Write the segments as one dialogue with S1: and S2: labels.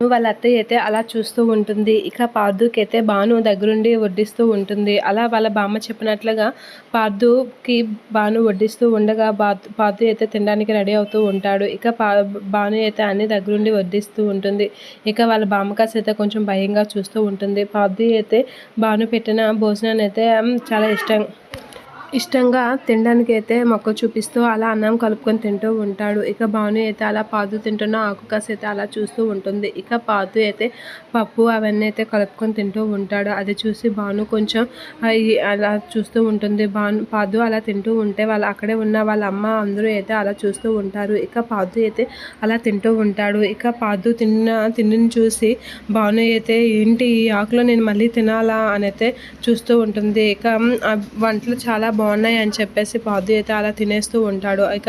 S1: వాళ్ళ అత్తయ్య అయితే అలా చూస్తూ ఉంటుంది. ఇక పార్థుకి అయితే భాను దగ్గరుండి వడ్డిస్తూ ఉంటుంది. అలా వాళ్ళ బామ్మ చెప్పినట్లుగా పార్థుకి భాను వడ్డిస్తూ ఉండగా పార్థు అయితే తినడానికి రెడీ అవుతూ ఉంటాడు. ఇక పా భాను అయితే అన్ని దగ్గరుండి వడ్డిస్తూ ఉంటుంది. ఇక వాళ్ళ బామ్మకాస్ అయితే కొంచెం భయంగా చూస్తూ ఉంటుంది. పార్థు అయితే భాను పెట్టిన భోజనాన్ని అయితే చాలా ఇష్టం. ఇష్టంగా తినడానికి అయితే మొక్క చూపిస్తూ అలా అన్నం కలుపుకొని తింటూ ఉంటాడు. ఇక భాను అయితే అలా పాదు తింటున్న ఆకుకాస అయితే అలా చూస్తూ ఉంటుంది. ఇక పాదు అయితే పప్పు అవన్నీ అయితే కలుపుకొని తింటూ ఉంటాడు. అది చూసి భాను కొంచెం అలా చూస్తూ ఉంటుంది. భాను పాదు అలా తింటూ ఉంటే వాళ్ళు అక్కడే ఉన్న వాళ్ళ అమ్మ అందరూ అయితే అలా చూస్తూ ఉంటారు. ఇక పాదు అయితే అలా తింటూ ఉంటాడు. ఇక పాదు తిన్న తిండిని చూసి భాను అయితే ఏంటి ఈ ఆకులో నేను మళ్ళీ తినాలా? అని అయితే చూస్తూ ఉంటుంది. ఇక వంటలు చాలా బాగున్నాయి అని చెప్పేసి పాదు అయితే అలా తినేస్తూ ఉంటాడు. ఇక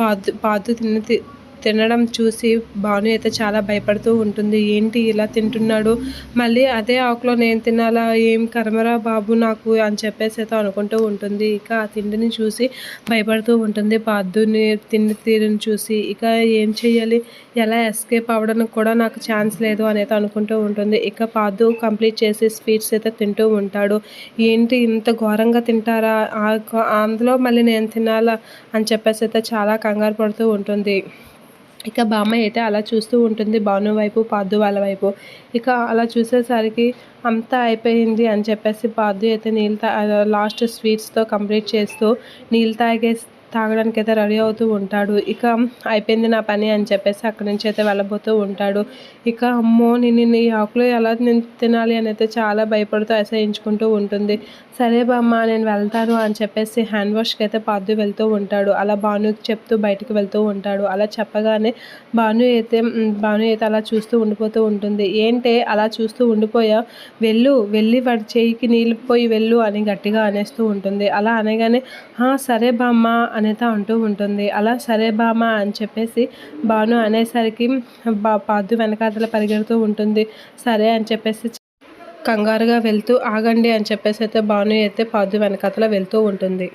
S1: పాదు పాదు తిన్న తి- తినడం చూసి భాను అయితే చాలా భయపడుతూ ఉంటుంది. ఏంటి ఇలా తింటున్నాడు? మళ్ళీ అదే ఆకులో నేను తినాలా? ఏం కర్మరా బాబు నాకు అని చెప్పేసి అయితే అనుకుంటూ ఉంటుంది. ఇక ఆ తిండిని చూసి భయపడుతూ ఉంటుంది. పాదుని తిండి తీరుని చూసి ఇక ఏం చేయాలి ఎలా ఎస్కేప్ అవ్వడానికి కూడా నాకు ఛాన్స్ లేదు అని అయితే అనుకుంటూ ఉంటుంది. ఇక పాదు కంప్లీట్ చేసి స్వీట్స్ అయితే తింటూ ఉంటాడు. ఏంటి ఇంత ఘోరంగా తింటారా? అందులో మళ్ళీ నేను తినాలా? అని చెప్పేసి అయితే చాలా కంగారు పడుతూ ఉంటుంది. ఇక బామ్మ అయితే అలా చూస్తూ ఉంటుంది భాను వైపు పాదు వాళ్ళ వైపు. ఇక అలా చూసేసరికి అంతా అయిపోయింది అని చెప్పేసి పాదు అయితే నీళ్ళు తా లాస్ట్ స్వీట్స్తో కంప్లీట్ చేస్తూ నీళ్ళు తాగే తాగడానికి అయితే రెడీ అవుతూ ఉంటాడు. ఇక అయిపోయింది నా పని అని చెప్పేసి అక్కడి నుంచి అయితే వెళ్ళబోతూ ఉంటాడు. ఇక అమ్మో నేను ఈ ఆకులు ఎలా నేను తినాలి అని అయితే చాలా భయపడుతూ అసహించుకుంటూ ఉంటుంది. సరే బామ్మ నేను వెళ్తాను అని చెప్పేసి హ్యాండ్ వాష్కి అయితే పాదు వెళ్తూ ఉంటాడు. అలా భానుకి చెప్తూ బయటకు వెళ్తూ ఉంటాడు. అలా చెప్పగానే భాను అయితే భాను అయితే అలా చూస్తూ ఉండిపోతూ ఉంటుంది. ఏంటే అలా చూస్తూ ఉండిపోయా? వెళ్ళు వెళ్ళి వాడి చేయికి నీళ్ళు పోయి వెళ్ళు అని గట్టిగా అనేస్తూ ఉంటుంది. అలా అనగానే సరే బామ్మ అనేత అంటూ ఉంటుంది. అలా సరే బామ్మ అని చెప్పేసి భాను అనేసరికి బా పాదు వెనకాతల పరిగెడుతూ ఉంటుంది. సరే అని చెప్పేసి కంగారుగా వెళ్తూ ఆగండి అని చెప్పేసి అయితే భాను అయితే పాదు వెనకాతల వెళ్తూ ఉంటుంది.